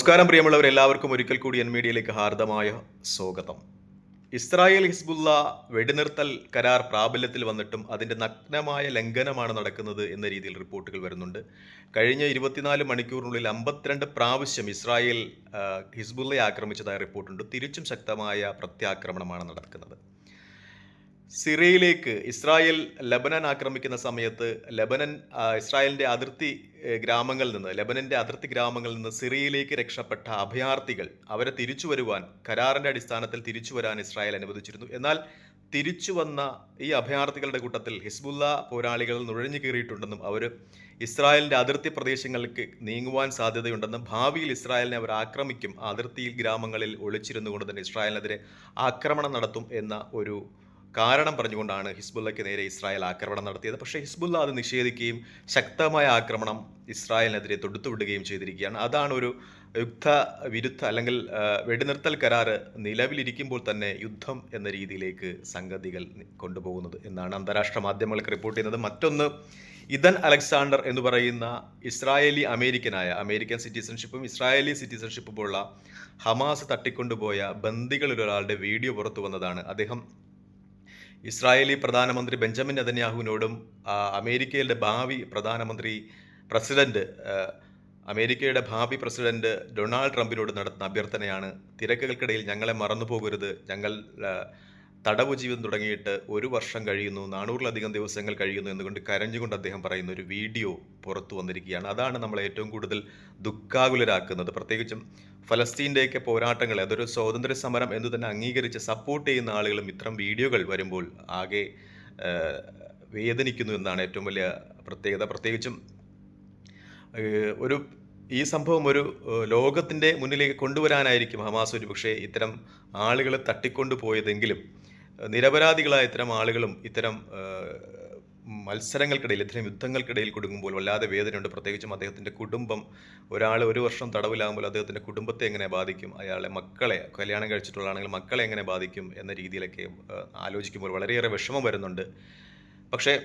നമസ്കാരം പ്രിയമുള്ളവർ എല്ലാവർക്കും ഒരിക്കൽ കൂടി എൻ മീഡിയയിലേക്ക് ഹാർദമായ സ്വാഗതം. ഇസ്രായേൽ ഹിസ്ബുല്ല വെടിനിർത്തൽ കരാർ പ്രാബല്യത്തിൽ വന്നിട്ടും അതിന്റെ നഗ്നമായ ലംഘനമാണ് നടക്കുന്നത് എന്ന രീതിയിൽ റിപ്പോർട്ടുകൾ വരുന്നുണ്ട്. കഴിഞ്ഞ ഇരുപത്തിനാല് മണിക്കൂറിനുള്ളിൽ അമ്പത്തിരണ്ട് പ്രാവശ്യം ഇസ്രായേൽ ഹിസ്ബുല്ലയെ ആക്രമിച്ചതായ റിപ്പോർട്ടുണ്ട്. തിരിച്ചും ശക്തമായ പ്രത്യാക്രമണമാണ് നടക്കുന്നത്. സിറിയയിലേക്ക് ഇസ്രായേൽ ലബനൻ ആക്രമിക്കുന്ന സമയത്ത് ലബനൻ ഇസ്രായേലിന്റെ അതിർത്തി ഗ്രാമങ്ങളിൽ നിന്ന് ലബനന്റെ അതിർത്തി ഗ്രാമങ്ങളിൽ നിന്ന് സിറിയയിലേക്ക് രക്ഷപ്പെട്ട അഭയാർത്ഥികൾ അവരെ തിരിച്ചു വരുവാൻ കരാറിന്റെ അടിസ്ഥാനത്തിൽ തിരിച്ചു വരാൻ ഇസ്രായേൽ അനുവദിച്ചിരുന്നു. എന്നാൽ തിരിച്ചു വന്ന ഈ അഭയാർത്ഥികളുടെ കൂട്ടത്തിൽ ഹിസ്ബുല്ല പോരാളികൾ നുഴഞ്ഞു കയറിയിട്ടുണ്ടെന്നും അവർ ഇസ്രായേലിന്റെ അതിർത്തി പ്രദേശങ്ങൾക്ക് നീങ്ങുവാൻ സാധ്യതയുണ്ടെന്നും ഭാവിയിൽ ഇസ്രായേലിനെ അവർ ആക്രമിക്കും അതിർത്തി ഗ്രാമങ്ങളിൽ ഒളിച്ചിരുന്നു കൊണ്ട് തന്നെ ഇസ്രായേലിനെതിരെ ആക്രമണം നടത്തും എന്ന ഒരു കാരണം പറഞ്ഞുകൊണ്ടാണ് ഹിസ്ബുല്ലയ്ക്ക് നേരെ ഇസ്രായേൽ ആക്രമണം നടത്തിയത്. പക്ഷേ ഹിസ്ബുല്ല അത് നിഷേധിക്കുകയും ശക്തമായ ആക്രമണം ഇസ്രായേലിനെതിരെ തൊടുത്തുവിടുകയും ചെയ്തിരിക്കുകയാണ്. അതാണ് ഒരു യുദ്ധ വിരുദ്ധ അല്ലെങ്കിൽ വെടിനിർത്തൽ കരാറ് നിലവിലിരിക്കുമ്പോൾ തന്നെ യുദ്ധം എന്ന രീതിയിലേക്ക് സംഗതികൾ കൊണ്ടുപോകുന്നത് എന്നാണ് അന്താരാഷ്ട്ര മാധ്യമങ്ങൾക്ക് റിപ്പോർട്ട് ചെയ്യുന്നത്. മറ്റൊന്ന് ഇതൻ അലക്സാണ്ടർ എന്ന് പറയുന്ന ഇസ്രായേലി അമേരിക്കനായ അമേരിക്കൻ സിറ്റിസൺഷിപ്പും ഇസ്രായേലി സിറ്റിസൺഷിപ്പുമുള്ള ഹമാസ് തട്ടിക്കൊണ്ടുപോയ ബന്ദികളിൽ ഒരാളുടെ വീഡിയോ പുറത്തു വന്നതാണ്. അദ്ദേഹം ഇസ്രായേലി പ്രധാനമന്ത്രി ബെഞ്ചമിൻ നെതന്യാഹുവിനോടും അമേരിക്കയുടെ ഭാവി പ്രധാനമന്ത്രി പ്രസിഡന്റ് അമേരിക്കയുടെ ഭാവി പ്രസിഡന്റ് ഡൊണാൾഡ് ട്രംപിനോട് നടത്തുന്ന അഭ്യർത്ഥനയാണ് തിരക്കുകൾക്കിടയിൽ ഞങ്ങളെ മറന്നു പോകരുത് ഞങ്ങൾ തടവു ജീവിതം തുടങ്ങിയിട്ട് ഒരു വർഷം കഴിയുന്നു നാനൂറിലധികം ദിവസങ്ങൾ കഴിയുന്നു എന്നുകൊണ്ട് കരഞ്ഞുകൊണ്ട് അദ്ദേഹം പറയുന്ന ഒരു വീഡിയോ പുറത്തു വന്നിരിക്കുകയാണ്. അതാണ് നമ്മളെ ഏറ്റവും കൂടുതൽ ദുഃഖാകുലരാക്കുന്നത്. പ്രത്യേകിച്ചും ഫലസ്തീന്റെയൊക്കെ പോരാട്ടങ്ങളെ അതൊരു സ്വാതന്ത്ര്യ സമരം എന്ന് തന്നെ അംഗീകരിച്ച് സപ്പോർട്ട് ചെയ്യുന്ന ആളുകളും ഇത്തരം വീഡിയോകൾ വരുമ്പോൾ ആകെ വേദനിക്കുന്നു എന്നാണ് ഏറ്റവും വലിയ പ്രത്യേകത. പ്രത്യേകിച്ചും ഒരു ഈ സംഭവം ഒരു ലോകത്തിന്റെ മുന്നിലേക്ക് കൊണ്ടുവരാനായിരിക്കും ഹമാസ് ഒരു പക്ഷേ ഇത്തരം ആളുകളെ തട്ടിക്കൊണ്ടുപോയതെങ്കിലും നിരപരാധികളായ ഇത്തരം ആളുകളും ഇത്തരം മത്സരങ്ങൾക്കിടയിൽ ഇത്തരം യുദ്ധങ്ങൾക്കിടയിൽ കുടുങ്ങുമ്പോൾ വല്ലാതെ വേദനയുണ്ട്. പ്രത്യേകിച്ചും അദ്ദേഹത്തിന്റെ കുടുംബം ഒരാൾ ഒരു വർഷം തടവിലാകുമ്പോൾ അദ്ദേഹത്തിന്റെ കുടുംബത്തെ എങ്ങനെ ബാധിക്കും? അയാളെ മക്കളെ കല്യാണം കഴിച്ചിട്ടുള്ളതാണെങ്കിൽ മക്കളെ എങ്ങനെ ബാധിക്കും എന്ന രീതിയിലൊക്കെ ആലോചിക്കുമ്പോൾ വളരെയേറെ വിഷമം വരുന്നുണ്ട്. പക്ഷേ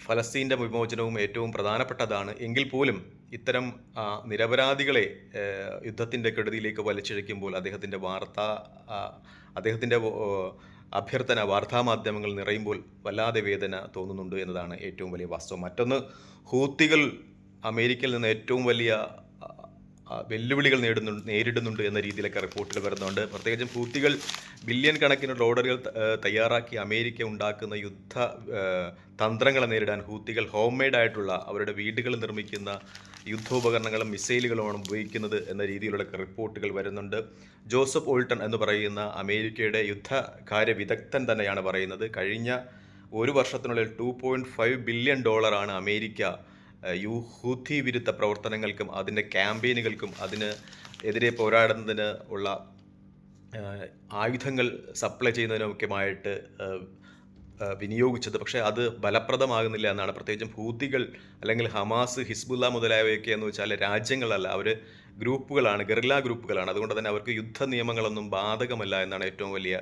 ഫലസ്തീന്റെ വിമോചനവും ഏറ്റവും പ്രധാനപ്പെട്ടതാണ്. എങ്കിൽ പോലും ഇത്തരം നിരപരാധികളെ യുദ്ധത്തിന്റെ കെടുതിയിലേക്ക് വലിച്ചിഴയ്ക്കുമ്പോൾ അദ്ദേഹത്തിന്റെ വാർത്ത അദ്ദേഹത്തിന്റെ അഭ്യർത്ഥന വാർത്താമാധ്യമങ്ങൾ നിറയുമ്പോൾ വല്ലാതെ വേദന തോന്നുന്നുണ്ട് എന്നതാണ് ഏറ്റവും വലിയ വാസ്തവം. മറ്റൊന്ന് ഹൂത്തികൾ അമേരിക്കയിൽ നിന്ന് ഏറ്റവും വലിയ വെല്ലുവിളികൾ നേടുന്നു നേരിടുന്നുണ്ട് എന്ന രീതിയിലൊക്കെ റിപ്പോർട്ടുകൾ വരുന്നുണ്ട്. പ്രത്യേകിച്ചും ഹൂത്തികൾ ബില്യൺ കണക്കിന് ഡോളറുകൾ തയ്യാറാക്കി അമേരിക്ക ഉണ്ടാക്കുന്ന യുദ്ധ തന്ത്രങ്ങളെ നേരിടാൻ ഹൂത്തികൾ ഹോം ആയിട്ടുള്ള അവരുടെ വീടുകൾ നിർമ്മിക്കുന്ന യുദ്ധോപകരണങ്ങളും മിസൈലുകളുമാണ് ഉപയോഗിക്കുന്നത് എന്ന രീതിയിലുള്ള റിപ്പോർട്ടുകൾ വരുന്നുണ്ട്. ജോസഫ് ഓൾട്ടൺ എന്ന് പറയുന്ന അമേരിക്കയുടെ യുദ്ധകാര്യ വിദഗ്ധൻ തന്നെയാണ് പറയുന്നത്. കഴിഞ്ഞ ഒരു വർഷത്തിനുള്ളിൽ ടു പോയിന്റ് ഫൈവ് ബില്യൺ ഡോളറാണ് അമേരിക്ക യു ഹൂത്തി വിരുദ്ധ പ്രവർത്തനങ്ങൾക്കും അതിന്റെ ക്യാമ്പയിനുകൾക്കും അതിന് എതിരെ പോരാടുന്നതിന് ഉള്ള ആയുധങ്ങൾ സപ്ലൈ ചെയ്യുന്നതിനൊക്കെയുമായിട്ട് വിനിയോഗിച്ചത്. പക്ഷേ അത് ഫലപ്രദമാകുന്നില്ല എന്നാണ്. പ്രത്യേകിച്ചും ഹൂത്തികൾ അല്ലെങ്കിൽ ഹമാസ് ഹിസ്ബുല്ല മുതലായവയൊക്കെ എന്ന് വെച്ചാൽ രാജ്യങ്ങളല്ല. അവർ ഗ്രൂപ്പുകളാണ് ഗറില്ല ഗ്രൂപ്പുകളാണ്. അതുകൊണ്ട് തന്നെ അവർക്ക് യുദ്ധ നിയമങ്ങളൊന്നും ബാധകമല്ല എന്നാണ് ഏറ്റവും വലിയ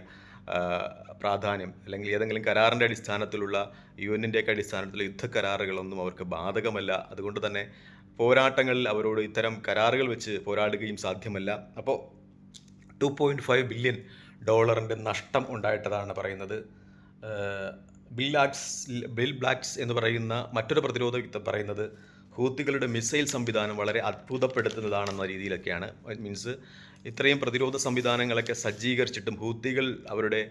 പ്രാധാന്യം അല്ലെങ്കിൽ ഏതെങ്കിലും കരാറിന്റെ അടിസ്ഥാനത്തിലുള്ള യു എന്നിന്റെയൊക്കെ അടിസ്ഥാനത്തിൽ യുദ്ധ കരാറുകളൊന്നും അവർക്ക് ബാധകമല്ല. അതുകൊണ്ട് തന്നെ പോരാട്ടങ്ങളിൽ അവരോട് ഇത്തരം കരാറുകൾ വെച്ച് പോരാടുകയും സാധ്യമല്ല. അപ്പോൾ ടു പോയിന്റ് ഫൈവ് ബില്യൺ ഡോളറിന്റെ നഷ്ടം ഉണ്ടായിട്ടതാണ് പറയുന്നത്. ബിൽ ആക്സ് ബിൽ ബ്ലാക്സ് എന്ന് പറയുന്ന മറ്റൊരു പ്രതിരോധ യുദ്ധം പറയുന്നത് ഹൂത്തികളുടെ മിസൈൽ സംവിധാനം വളരെ അത്ഭുതപ്പെടുത്തുന്നതാണെന്ന രീതിയിലൊക്കെയാണ് മീൻസ് ഇത്രയും പ്രതിരോധ സംവിധാനങ്ങളൊക്കെ സജ്ജീകരിച്ചിട്ടും ഹൂത്തികൾ അവരുടെ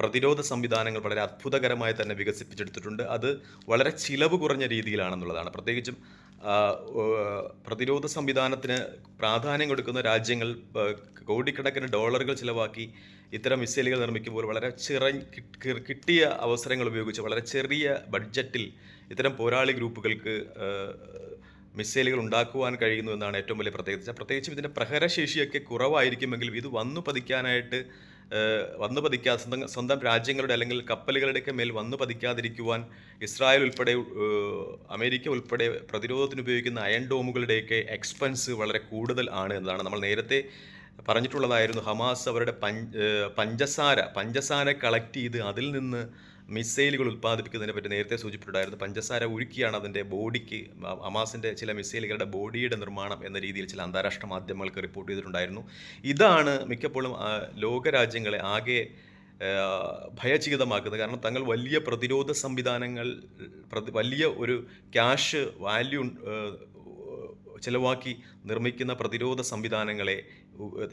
പ്രതിരോധ സംവിധാനങ്ങൾ വളരെ അത്ഭുതകരമായി തന്നെ വികസിപ്പിച്ചെടുത്തിട്ടുണ്ട്. അത് വളരെ ചിലവ് കുറഞ്ഞ രീതിയിലാണെന്നുള്ളതാണ്. പ്രത്യേകിച്ചും പ്രതിരോധ സംവിധാനത്തിന് പ്രാധാന്യം കൊടുക്കുന്ന രാജ്യങ്ങൾ കോടിക്കണക്കിന് ഡോളറുകൾ ചിലവാക്കി ഇത്തരം മിസൈലുകൾ നിർമ്മിക്കുമ്പോൾ വളരെ ചെറ കിട്ടിയ അവസരങ്ങൾ ഉപയോഗിച്ച് വളരെ ചെറിയ ബഡ്ജറ്റിൽ ഇത്തരം പോരാളി ഗ്രൂപ്പുകൾക്ക് മിസൈലുകൾ ഉണ്ടാക്കുവാൻ കഴിയുന്നു എന്നാണ് ഏറ്റവും വലിയ പ്രത്യേകത. പ്രത്യേകിച്ചും ഇതിന്റെ പ്രഹരശേഷിയൊക്കെ കുറവായിരിക്കുമെങ്കിലും ഇത് വന്നു പതിക്കാനായിട്ട് വന്നു പതിക്കാതെ സ്വന്തം സ്വന്തം രാജ്യങ്ങളുടെ അല്ലെങ്കിൽ കപ്പലുകളുടെയൊക്കെ മേൽ വന്നു പതിക്കാതിരിക്കുവാൻ ഇസ്രായേൽ ഉൾപ്പെടെ അമേരിക്ക ഉൾപ്പെടെ പ്രതിരോധത്തിന് ഉപയോഗിക്കുന്ന അയൺ ഡോമുകളുടെയൊക്കെ എക്സ്പെൻസ് വളരെ കൂടുതൽ ആണ് എന്നതാണ്. നമ്മൾ നേരത്തെ പറഞ്ഞിട്ടുള്ളതായിരുന്നു ഹമാസ് അവരുടെ പഞ്ച് പഞ്ചസാര പഞ്ചസാര കളക്ട് ചെയ്ത് അതിൽ നിന്ന് മിസൈലുകൾ ഉൽപ്പാദിപ്പിക്കുന്നതിനെ പറ്റി നേരത്തെ സൂചിപ്പിച്ചിട്ടുണ്ടായിരുന്നു. പഞ്ചസാര ഉരുക്കിയാണ് അതിന്റെ ബോഡിക്ക് അമാസിന്റെ ചില മിസൈലുകളുടെ ബോഡിയുടെ നിർമ്മാണം എന്ന രീതിയിൽ ചില അന്താരാഷ്ട്ര മാധ്യമങ്ങൾക്ക് റിപ്പോർട്ട് ചെയ്തിട്ടുണ്ടായിരുന്നു. ഇതാണ് മിക്കപ്പോഴും ലോകരാജ്യങ്ങളെ ആകെ ഭയചികിതമാക്കുന്നത്. കാരണം തങ്ങൾ വലിയ പ്രതിരോധ സംവിധാനങ്ങൾ വലിയ ഒരു ക്യാഷ് വാല്യൂ ചിലവാക്കി നിർമ്മിക്കുന്ന പ്രതിരോധ സംവിധാനങ്ങളെ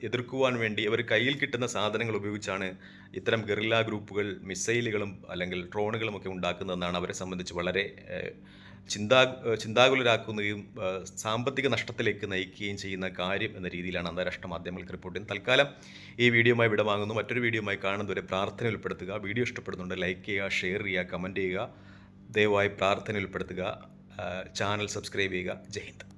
എതിർക്കുവാൻ വേണ്ടി അവർ കയ്യിൽ കിട്ടുന്ന സാധനങ്ങൾ ഉപയോഗിച്ചാണ് ഇത്തരം ഗറില്ല ഗ്രൂപ്പുകൾ മിസൈലുകളും അല്ലെങ്കിൽ ഡ്രോണുകളും ഒക്കെ ഉണ്ടാക്കുന്നതെന്നാണ് അവരെ സംബന്ധിച്ച് വളരെ ചിന്താ ചിന്താകുലരാക്കുകയും സാമ്പത്തിക നഷ്ടത്തിലേക്ക് നയിക്കുകയും ചെയ്യുന്ന കാര്യം എന്ന രീതിയിലാണ് അന്താരാഷ്ട്ര മാധ്യമങ്ങൾക്ക് റിപ്പോർട്ട് ചെയ്യുന്നത്. തൽക്കാലം ഈ വീഡിയോയുമായി വിടവാങ്ങുന്നു. മറ്റൊരു വീഡിയോയുമായി കാണുന്നവരെ പ്രാർത്ഥന ഉൾപ്പെടുത്തുക. വീഡിയോ ഇഷ്ടപ്പെടുന്നുണ്ട് ലൈക്ക് ചെയ്യുക ഷെയർ ചെയ്യുക കമന്റ് ചെയ്യുക. ദയവായി പ്രാർത്ഥന ഉൾപ്പെടുത്തുക. ചാനൽ സബ്സ്ക്രൈബ് ചെയ്യുക. ജയ് ഹിന്ദ്.